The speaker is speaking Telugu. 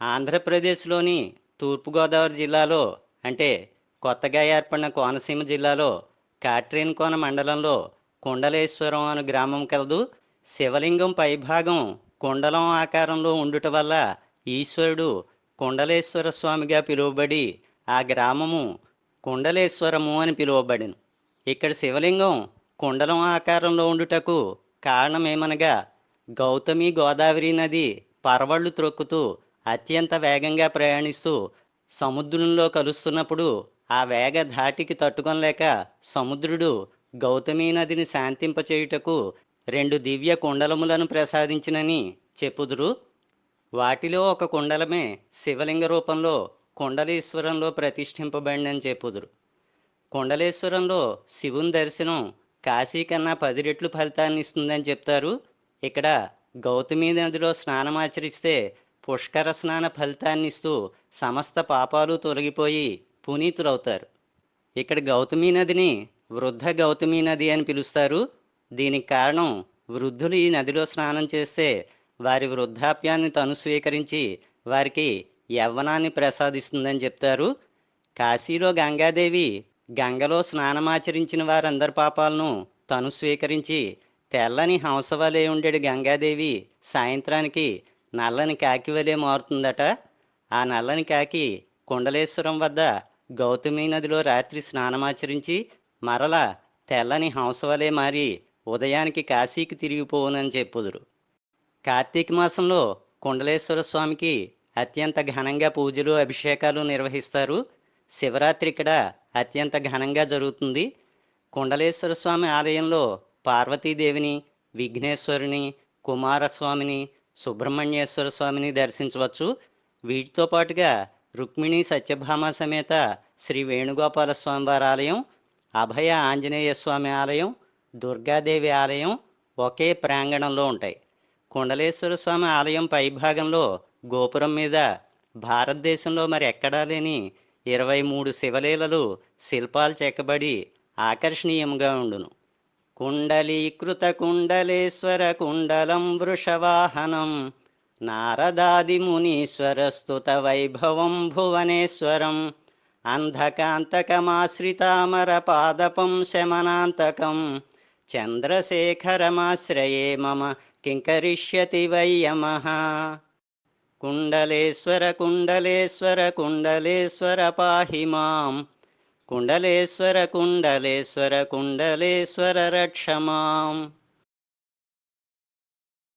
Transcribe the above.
ఆంధ్రప్రదేశ్లోని తూర్పుగోదావరి జిల్లాలో అంటే కొత్తగా ఏర్పడిన కోనసీమ జిల్లాలో కాట్రేన్కోన మండలంలో కుండలేశ్వరం అను గ్రామం కలదు. శివలింగం పైభాగం కుండలం ఆకారంలో ఉండుట వల్ల ఈశ్వరుడు కుండలేశ్వర స్వామిగా పిలువబడి ఆ గ్రామము కుండలేశ్వరము అని పిలువబడిను. ఇక్కడ శివలింగం కుండలం ఆకారంలో ఉండుటకు కారణమేమనగా గౌతమి గోదావరి నది పరవళ్ళు త్రొక్కుతూ అత్యంత వేగంగా ప్రయాణిస్తూ సముద్రంలో కలుస్తున్నప్పుడు ఆ వేగ ధాటికి తట్టుకొనలేక సముద్రుడు గౌతమి నదిని శాంతింపచేయుటకు రెండు దివ్య కుండలములను ప్రసాదించినని చెప్పుదురు. వాటిలో ఒక కుండలమే శివలింగ రూపంలో కుండలేశ్వరంలో ప్రతిష్ఠింపబడిందని చెప్పుదురు. కుండలేశ్వరంలో శివుని దర్శనం కాశీ కన్నా పది రెట్లు ఫలితాన్ని ఇస్తుందని చెప్తారు. ఇక్కడ గౌతమి నదిలో స్నానమాచరిస్తే పుష్కర స్నాన ఫలితాన్ని ఇస్తూ సమస్త పాపాలు తొలగిపోయి పునీతులవుతారు. ఇక్కడ గౌతమి నదిని వృద్ధ గౌతమి నది అని పిలుస్తారు. దీనికి కారణం వృద్ధులు ఈ నదిలో స్నానం చేస్తే వారి వృద్ధాప్యాన్ని తను స్వీకరించి వారికి యవ్వనాన్ని ప్రసాదిస్తుందని చెప్తారు. కాశీలో గంగాదేవి గంగలో స్నానమాచరించిన వారందరి పాపాలను తను స్వీకరించి తెల్లని హంసవలే ఉండేడు గంగాదేవి సాయంత్రానికి నల్లని కాకి వలె మారుతుందట. ఆ నల్లని కాకి కుండలేశ్వరం వద్ద గౌతమి నదిలో రాత్రి స్నానమాచరించి మరల తెల్లని హంసవలే మారి ఉదయానికి కాశీకి తిరిగిపోవునని చెప్పుదురు. కార్తీక మాసంలో కుండలేశ్వర స్వామికి అత్యంత ఘనంగా పూజలు అభిషేకాలు నిర్వహిస్తారు. శివరాత్రి ఇక్కడ అత్యంత ఘనంగా జరుగుతుంది. కుండలేశ్వర స్వామి ఆలయంలో పార్వతీదేవిని విఘ్నేశ్వరుని కుమారస్వామిని సుబ్రహ్మణ్యేశ్వర స్వామిని దర్శించవచ్చు. వీటితో పాటుగా రుక్మిణి సత్యభామ సమేత శ్రీ వేణుగోపాల స్వామి వారి ఆలయం అభయ ఆంజనేయ స్వామి ఆలయం దుర్గాదేవి ఆలయం ఒకే ప్రాంగణంలో ఉంటాయి. కుండలేశ్వర స్వామి ఆలయం పైభాగంలో గోపురం మీద భారతదేశంలో మరి ఎక్కడా లేని ఇరవై మూడు శివలీలలు శిల్పాలు చెక్కబడి ఆకర్షణీయంగా ఉండును. కుండలీకృత కుండలేశ్వర కుండలం వృషవాహనం. నారదాది మునీశ్వర స్తుత వైభవం భువనేశ్వరం. అంధకాంతకమాశ్రితామర పాదపం శమనాంతకం. చంద్రశేఖరమాశ్రయే మమ కింకరిష్యతి వయ్యమః కుండలేశ్వర కుండలేశ్వర కుండలేశ్వర పాహి మాం కుండలేశ్వర కుండలేశ్వర కుండలేశ్వర రక్ష మాం.